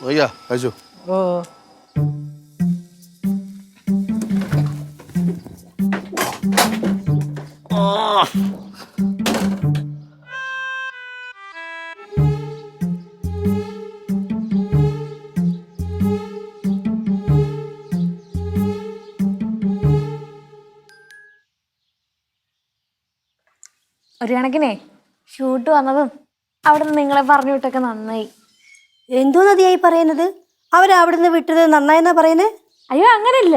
നോക്കിയാ കഴിച്ചു ഓ. ഒരു കണക്കിനെ ഷൂട്ട് വന്നതും അവിടെ നിന്ന് നിങ്ങളെ പറഞ്ഞു വിട്ടൊക്കെ നന്നായി. എന്തോ നദിയായി പറയുന്നത്. അവരവിടുന്ന് അവിടുന്ന് വിട്ടത് നന്നായെന്നാ പറയുന്നത് അയ്യോ അങ്ങനല്ല.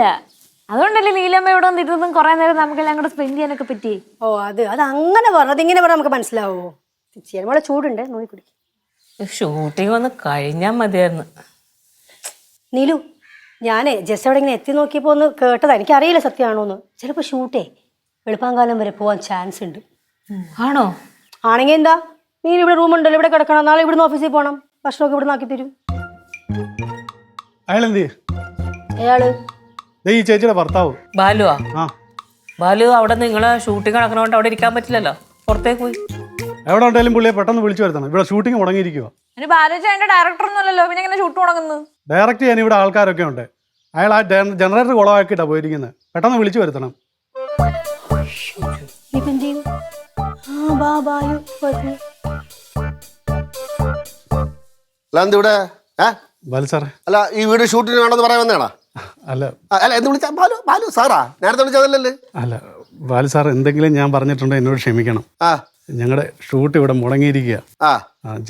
അതുകൊണ്ടല്ലേ നീലമ്മ ഇവിടെ വന്നിരുന്നതും കുറെ നേരം നമുക്കെല്ലാം കൂടെ സ്പെൻഡ് ചെയ്യാനൊക്കെ പറ്റി. ഓ അത് അത് അങ്ങനെ പറഞ്ഞത് ഇങ്ങനെ പറഞ്ഞാൽ നമുക്ക് മനസ്സിലാവോ? ചേരുമ്പോളെ ചൂടുണ്ട് നോക്കി കുടിക്കും. ഷൂട്ടിംഗ് വന്ന് കഴിഞ്ഞാൽ മതിയായിരുന്നു. നീലു ഞാനേ ജസ്റ്റ് അവിടെ ഇങ്ങനെ എത്തി നോക്കിയപ്പോൾ ഒന്ന് കേട്ടതാ. എനിക്കറിയില്ല സത്യമാണോന്ന് ചിലപ്പോൾ ഷൂട്ടേ വെളുപ്പാങ്കാലം വരെ പോകാൻ ചാൻസ് ഉണ്ട്. ആണോ? ആണെങ്കിൽ എന്താ? നീ ഇവിടെ റൂം ഉണ്ടല്ലോ ഇവിടെ കിടക്കണം. നാളെ ഇവിടുന്ന് ഓഫീസിൽ പോകണം ഭക്ഷണമൊക്കെ ഇവിടെ ആക്കി തരും. അയാൾ എന്ത് അയാൾ? ദേ ഈ ചേച്ചിയുടെ ഭർത്താവ്. ബാലുവാ? ആ. ബാലു അവിടെ നിങ്ങളെ ഷൂട്ടിംഗ് നടക്കണോണ്ട് അവിടെ ഇരിക്കാൻ പറ്റില്ലല്ലോ? പുറത്തേക്ക് പോയി. എവിടെ ഉണ്ടെങ്കിലും പുള്ളിയെ പെട്ടെന്ന് വിളിച്ചു വരുത്തണം. ഇവിടെ ഷൂട്ടിംഗ് മുടങ്ങിയിരിക്കുക ഒരു ബാലോച അതിന്റെ ഡയറക്ടർ ഒന്നുമല്ലല്ലോ പിന്നെ എങ്ങനെ ഷൂട്ട് തുടങ്ങുന്നു ഡയറക്റ്റ് ചെയ്യാൻ ഇവിടെ ആൾക്കാരൊക്കെ ഉണ്ട്. അയാൾ ആ ജനറേറ്റർ കുളമാക്കിയിട്ടാണ് പോയിരിക്കുന്നത് പെട്ടെന്ന് വിളിച്ചു വരുത്തണം. ഇപ്പൊ എന്ത് ചെയ്യും? ആ ബാ. അല്ല എന്ത് ഇവിടെ? ഏ? ബാലു സാറേ. അല്ല ഈ വീട് ഷൂട്ടിന് വേണമെന്ന് പറയാൻ വന്നേടാ അല്ല. അല്ല എന്ത് വിളിച്ചാ? ബാലു ബാലു സാറാ? നേരത്തെ വിളിച്ചതല്ലേ അല്ല ബാലു സാർ എന്തെങ്കിലും ഞാൻ പറഞ്ഞിട്ടുണ്ടോ എന്നോട് ക്ഷമിക്കണം. ആ. ഞങ്ങളുടെ ഷൂട്ട് ഇവിടെ മുടങ്ങിയിരിക്കുക ആ.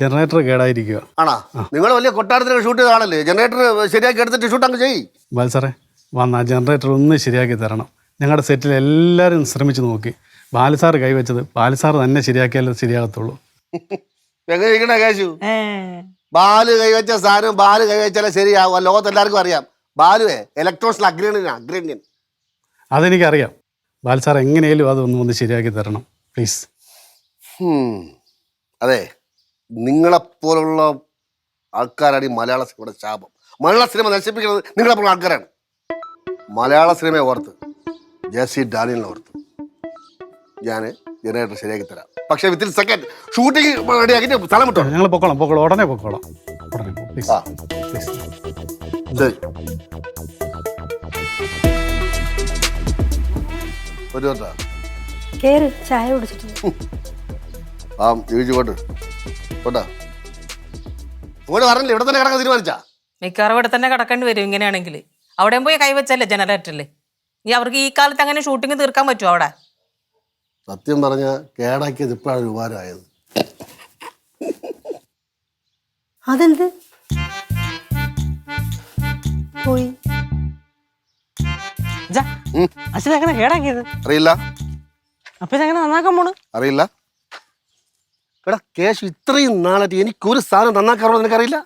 ജനറേറ്റർ കേടായിരിക്കുക ആണോ? നിങ്ങൾ വലിയ കൊട്ടാരത്തിലൊക്കെ ഷൂട്ട് ചെയ്താണല്ലേ? ജനറേറ്റർ ശരിയാക്കി എടുത്തിട്ട് ഷൂട്ട് അങ്ങ് ചെയ്യ്. ബാലു സാറേ വന്ന ജനറേറ്റർ ഒന്ന് ശരിയാക്കി തരണം. ഞങ്ങളുടെ സെറ്റിൽ എല്ലാവരും ശ്രമിച്ചു നോക്കി. ബാലു സാർ കൈവച്ചത് ബാലു സാർ തന്നെ ശരിയാക്കിയാലേ ശരിയാകത്തുള്ളൂ. എങ്ങനെ ഇരിക്കണേ കേശു? ബാൽ കൈവച്ച സാധനം ബാൽ കൈവച്ചാലേ ശരിയാവുക ലോകത്ത് എല്ലാവർക്കും അറിയാം. ബാലുവേ ഇലക്ട്രോൺസിൽ അഗ്രേണിയൻ അഗ്രേണിയൻ. അതെനിക്കറിയാം. ബാൽ സാർ എങ്ങനെയും അത് ഒന്ന് ശരിയാക്കി തരണം പ്ലീസ് അതെ നിങ്ങളെപ്പോലുള്ള ആൾക്കാരാണ് ഈ മലയാള സിനിമയുടെ ശാപം. മലയാള സിനിമ നശിപ്പിക്കുന്നത് നിങ്ങളെപ്പോലുള്ള ആൾക്കാരാണ്. മലയാള സിനിമയെ ഓർത്ത് ജെ ഡാനിയലിനെ ഓർത്ത് ഞാൻ ജനറേറ്റർ ശരിയാക്കി തരാം. പക്ഷേ വിത്തിൻ സെക്കൻഡ് ഷൂട്ടിംഗ് റെഡിയാക്കിട്ട് സ്ഥലം വിട്ടോ. ഞങ്ങൾ പൊക്കോളാം പൊക്കോളാം ഉടനെ പൊക്കോളാം. ഉടനെ പ്ലീസ് ആ. പ്ലീസ് ശരി. ഒരു കേറ് ചായ ആ ജീവിച്ചു പോട്ട്. പോട്ടാ. ഇങ്ങോട്ട് പറഞ്ഞില്ല ഇവിടെ തന്നെ കിടക്കാൻ തീരുമാനിച്ചാ. മിക്കവാറും ഇവിടെ തന്നെ കിടക്കേണ്ടി വരും ഇങ്ങനെയാണെങ്കിൽ അവിടെ പോയി കൈവച്ചല്ലേ ജനറേറ്ററിൽ ഈ അവർക്ക് ഈ കാലത്ത് അങ്ങനെ ഷൂട്ടിംഗ് തീർക്കാൻ പറ്റുമോ അവിടെ? സത്യം പറഞ്ഞ കേടാക്കിയത് ഇപ്പോഴാണ് ഉപകാരമായത്. അതെന്ത്? പോയി. അച്ഛൻ എങ്ങനെ കേടാക്കിയത്? അറിയില്ല. അപ്പൊ ഇതെങ്ങനെ നന്നാക്കാൻ പോണ്? അറിയില്ല. എടാ കേശു ഇത്രയും നാളായിട്ട് എനിക്കൊരു സാധനം നന്നാക്കാറുള്ളത് നിനക്കറിയില്ല?